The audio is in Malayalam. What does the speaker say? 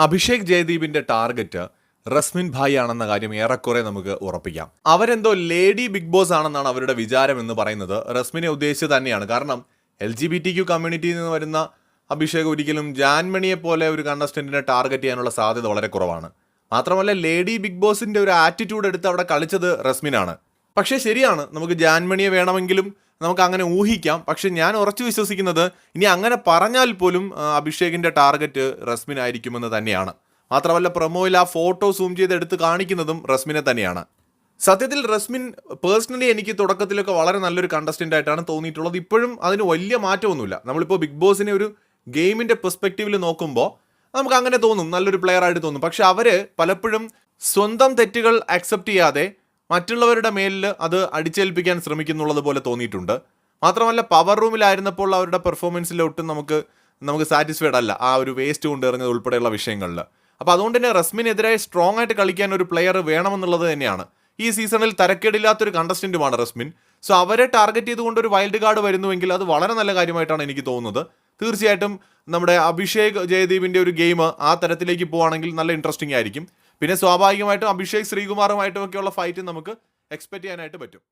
അഭിഷേക് ജയദീപിന്റെ ടാർഗറ്റ് റസ്മിൻ ഭായ് ആണെന്ന കാര്യം ഏറെക്കുറെ നമുക്ക് ഉറപ്പിക്കാം. അവരെന്തോ ലേഡി ബിഗ് ബോസ് ആണെന്നാണ് അവരുടെ വിചാരം എന്ന് പറയുന്നത്. റസ്മിനെ ഉദ്ദേശിച്ച് തന്നെയാണ്. കാരണം L G B T Q കമ്മ്യൂണിറ്റിയിൽ നിന്ന് വരുന്ന അഭിഷേക് ഒരിക്കലും ജാൻമണിയെ പോലെ ഒരു കണ്ടസ്റ്റന്റിനെ ടാർഗറ്റ് ചെയ്യാനുള്ള സാധ്യത വളരെ കുറവാണ്. മാത്രമല്ല ലേഡി ബിഗ് ബോസിന്റെ ഒരു ആറ്റിറ്റ്യൂഡ് എടുത്ത് അവിടെ കളിച്ചത് റസ്മിനാണ്. പക്ഷേ ശരിയാണ്. നമുക്ക് ജാൻമണിയെ വേണമെങ്കിലും നമുക്ക് അങ്ങനെ ഊഹിക്കാം. പക്ഷെ ഞാൻ ഉറച്ചു വിശ്വസിക്കുന്നത് ഇനി അങ്ങനെ പറഞ്ഞാൽ പോലും അഭിഷേകിന്റെ ടാർഗറ്റ് റസ്മിൻ ആയിരിക്കുമെന്ന് തന്നെയാണ്. മാത്രമല്ല പ്രൊമോയിൽ ആ ഫോട്ടോ സൂം ചെയ്ത് എടുത്ത് കാണിക്കുന്നതും റസ്മിനെ തന്നെയാണ്. സത്യത്തിൽ റസ്മിൻ പേഴ്സണലി എനിക്ക് തുടക്കത്തിലൊക്കെ വളരെ നല്ലൊരു കണ്ടസ്റ്റന്റ് ആയിട്ടാണ് തോന്നിയിട്ടുള്ളത്. ഇപ്പോഴും അതിന് വലിയ മാറ്റമൊന്നുമില്ല. നമ്മളിപ്പോൾ ബിഗ് ബോസിനെ ഒരു ഗെയിമിന്റെ പെർസ്പെക്റ്റീവിൽ നോക്കുമ്പോൾ നമുക്ക് അങ്ങനെ തോന്നും. നല്ലൊരു പ്ലെയർ ആയിട്ട് തോന്നും. പക്ഷെ അവർ പലപ്പോഴും സ്വന്തം തെറ്റുകൾ അക്സെപ്റ്റ് ചെയ്യാതെ മറ്റുള്ളവരുടെ മേലിൽ അത് അടിച്ചേൽപ്പിക്കാൻ ശ്രമിക്കുന്നുള്ളത് പോലെ തോന്നിയിട്ടുണ്ട്. മാത്രമല്ല പവർ റൂമിലായിരുന്നപ്പോൾ അവരുടെ പെർഫോമൻസിൽ ഒട്ടും നമുക്ക് നമുക്ക് സാറ്റിസ്ഫൈഡ് അല്ല ആ ഒരു വേസ്റ്റ് കൊണ്ടെറിഞ്ഞത് ഉൾപ്പെടെയുള്ള വിഷയങ്ങളിൽ. അപ്പോൾ അതുകൊണ്ട് തന്നെ റസ്മിനെതിരെ സ്ട്രോങ് ആയിട്ട് കളിക്കാൻ ഒരു പ്ലെയർ വേണമെന്നുള്ളത് തന്നെയാണ്. ഈ സീസണിൽ തരക്കേടില്ലാത്തൊരു കണ്ടസ്റ്റന്റുമാണ് റസ്മിൻ. സോ അവരെ ടാർഗറ്റ് ചെയ്തുകൊണ്ട് ഒരു വൈൽഡ് കാർഡ് വരുന്നുവെങ്കിൽ അത് വളരെ നല്ല കാര്യമായിട്ടാണ് എനിക്ക് തോന്നുന്നത്. തീർച്ചയായിട്ടും നമ്മുടെ അഭിഷേക് ജയദീപിന്റെ ഒരു ഗെയിം ആ തരത്തിലേക്ക് പോവുകയാണെങ്കിൽ നല്ല ഇൻട്രസ്റ്റിംഗ് ആയിരിക്കും. പിന്നെ സ്വാഭാവികമായിട്ടും അഭിഷേക് ശ്രീകുമാറുമായിട്ടും ഒക്കെയുള്ള ഫൈറ്റ് നമുക്ക് എക്സ്പെക്ട് ചെയ്യാനായിട്ട് പറ്റും.